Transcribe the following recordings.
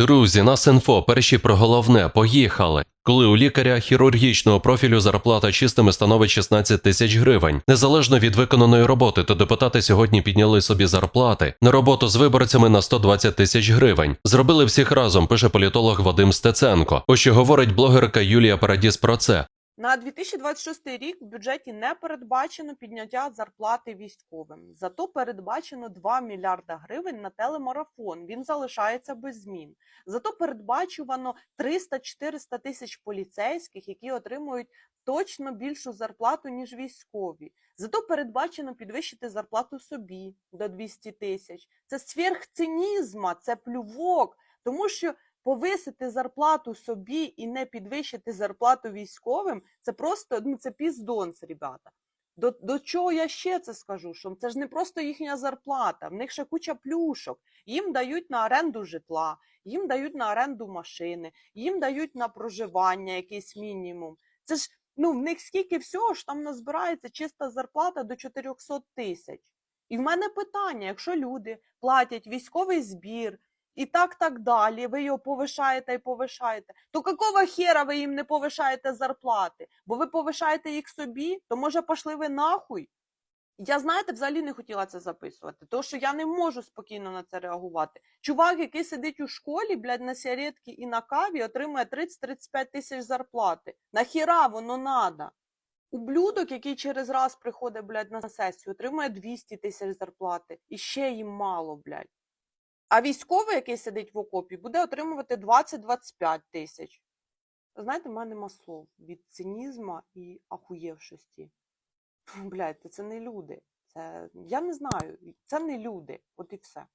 Друзі, нас інфо, перші про головне, поїхали. Коли у лікаря хірургічного профілю зарплата чистими становить 16 тисяч гривень, незалежно від виконаної роботи, то депутати сьогодні підняли собі зарплати на роботу з виборцями на 120 тисяч гривень. Зробили всіх разом, пише політолог Вадим Стеценко. Ось що говорить блогерка Юлія Парадіс про це. На 2026 рік в бюджеті не передбачено підняття зарплати військовим. Зато передбачено 2 мільярда гривень на телемарафон. Він залишається без змін. Зато передбачувано 300-400 тисяч поліцейських, які отримують точно більшу зарплату ніж військові. Зато передбачено підвищити зарплату собі до 200 тисяч. Це сверхцинізма, це плювок, тому що повисити зарплату собі і не підвищити зарплату військовим це просто ну це піздонс, ребята. До, до чого я ще це скажу? Що це ж не просто їхня зарплата, в них ще куча плюшок. Їм дають на оренду житла, їм дають на оренду машини, їм дають на проживання якийсь мінімум. Це ж ну в них скільки всього ж там назбирається чиста зарплата до 400 тисяч. І в мене питання: якщо люди платять військовий збір, і так так далі. Ви його повишаєте і повишаєте. То какого хера ви їм не повишаєте зарплати? Бо ви повишаєте їх собі, то може пошли ви нахуй? Я знаєте, взагалі не хотіла це записувати, тому що я не можу спокійно на це реагувати. Чувак, який сидить у школі, блядь, на сигаретки і на каві, отримує 30-35 тисяч зарплати. Нахіра воно надо? Ублюдок, який через раз приходить, блядь, на сесію, отримує 200 тисяч зарплати. І ще їм мало, блядь. А військовий, який сидить в окопі, буде отримувати 20-25 тисяч. Знаєте, в мене нема від цинізму і ахуєвшості. Блядь, це не люди. Це я не знаю. Це не люди. От і все.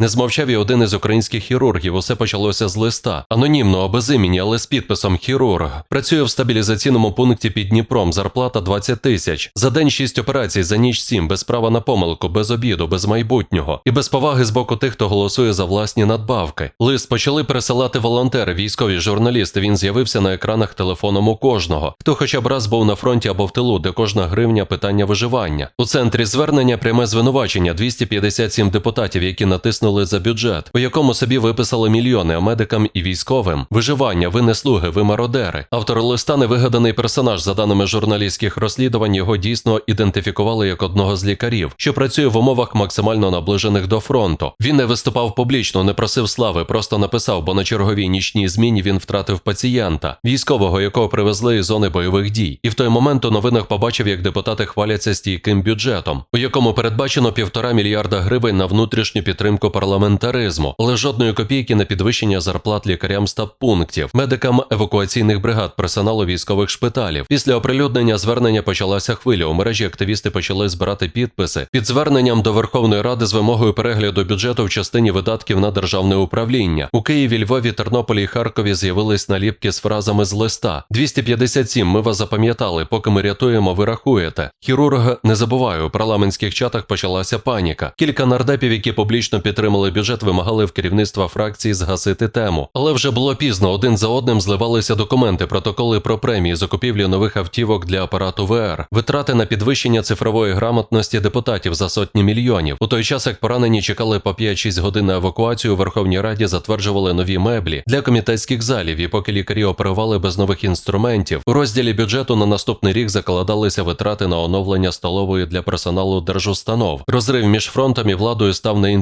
Не змовчав і один із українських хірургів. Усе почалося з листа. Анонімно, без імені, але з підписом хірург. Працює в стабілізаційному пункті під Дніпром. Зарплата 20 тисяч. За день 6 операцій, за ніч 7, без права на помилку, без обіду, без майбутнього. І без поваги з боку тих, хто голосує за власні надбавки. Лист почали пересилати волонтери, військові журналісти. Він з'явився на екранах телефоном у кожного. Хто хоча б раз був на фронті або в тилу, де кожна гривня питання виживання. У центрі звернення пряме звинувачення 257 депутатів, які натиснули за бюджет, у якому собі виписали мільйони, медикам і військовим. Виживання, ви не слуги, ви мародери. Автор листа невигаданий персонаж. За даними журналістських розслідувань, його дійсно ідентифікували як одного з лікарів, що працює в умовах максимально наближених до фронту. Він не виступав публічно, не просив слави, просто написав, бо на черговій нічній зміні він втратив пацієнта, військового, якого привезли із зони бойових дій. І в той момент у новинах побачив, як депутати хваляться стійким бюджетом, у якому передбачено півтора мільярда гривень на внутрішню підтримку парламентаризму, але жодної копійки на підвищення зарплат лікарям стаб-пунктів, медикам евакуаційних бригад, персоналу військових шпиталів. Після оприлюднення звернення почалася хвиля. У мережі активісти почали збирати підписи під зверненням до Верховної Ради з вимогою перегляду бюджету в частині видатків на державне управління. У Києві, Львові, Тернополі і Харкові з'явились наліпки з фразами з листа. 257. Ми вас запам'ятали. Поки ми рятуємо, ви рахуєте. Хірург не забуваю. У парламентських чатах почалася паніка. Кілька нардепів, які публічно підтримали бюджет, вимагали в керівництва фракції згасити тему. Але вже було пізно. Один за одним зливалися документи, протоколи про премії, закупівлі нових автівок для апарату ВР, витрати на підвищення цифрової грамотності депутатів за сотні мільйонів. У той час, як поранені чекали по 5-6 годин на евакуацію, у Верховній Раді затверджували нові меблі для комітетських залів. І поки лікарі оперували без нових інструментів, у розділі бюджету на наступний рік закладалися витрати на оновлення столової для персоналу держустанов. Розрив між фронтом і владою став не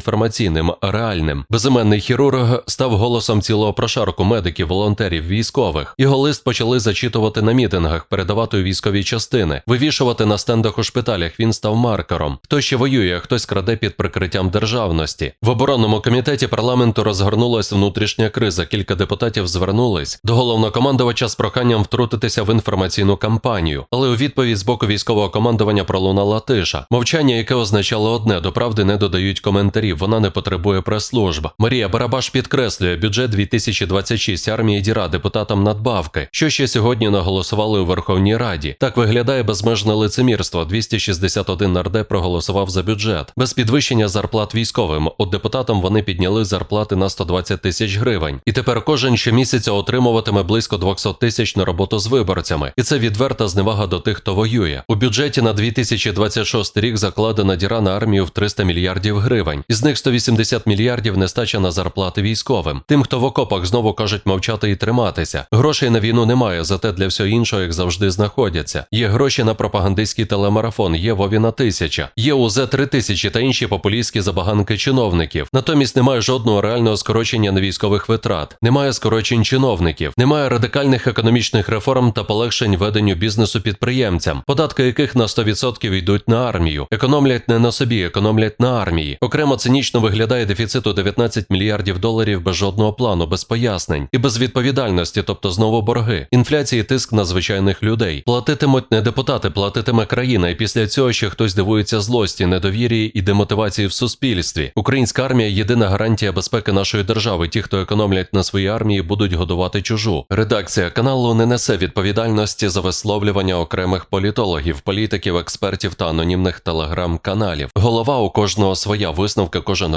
інформаційним, а реальним. Безіменний хірург став голосом цілого прошарку медиків, волонтерів, військових. Його лист почали зачитувати на мітингах, передавати у військові частини, вивішувати на стендах у шпиталях. Він став маркером. Хто ще воює, хтось краде під прикриттям державності. В оборонному комітеті парламенту розгорнулась внутрішня криза. Кілька депутатів звернулись до головнокомандувача з проханням втрутитися в інформаційну кампанію. Але у відповідь з боку військового командування пролунала тиша. Мовчання, яке означало одне, до правди не додають коментарів. Вона не потребує прес-служб. Марія Барабаш підкреслює бюджет 2026 армії діра депутатам надбавки, що ще сьогодні наголосували у Верховній Раді. Так виглядає безмежне лицемірство. 261 нардеп проголосував за бюджет без підвищення зарплат військовим. От депутатам вони підняли зарплати на 120 тисяч гривень. І тепер кожен щомісяця отримуватиме близько 200 тисяч на роботу з виборцями. І це відверта зневага до тих, хто воює. У бюджеті на 2026 рік закладена діра на армію в 300 мільярдів гривень. Із них 180 180 мільярдів нестача на зарплати військовим. Тим, хто в окопах знову кажуть мовчати і триматися. Грошей на війну немає, зате для всього іншого, як завжди, знаходяться. Є гроші на пропагандистський телемарафон, є Вовіна тисяча, є УЗ 3000 та інші популістські забаганки чиновників. Натомість немає жодного реального скорочення невійськових витрат, немає скорочень чиновників, немає радикальних економічних реформ та полегшень веденню бізнесу підприємцям, податки яких на 100% йдуть на армію, економлять не на собі, економлять на армії. Окремо цинічно виглядає дефіцит у 19 мільярдів доларів без жодного плану, без пояснень і без відповідальності, тобто знову борги, інфляції, тиск на звичайних людей. Платитимуть не депутати, платитиме країна, і після цього ще хтось дивується злості, недовір'ї і демотивації в суспільстві. Українська армія єдина гарантія безпеки нашої держави. Ті, хто економлять на своїй армії, будуть годувати чужу. Редакція каналу не несе відповідальності за висловлювання окремих політологів, політиків, експертів та анонімних телеграм-каналів. Голова у кожного своя висновки кожен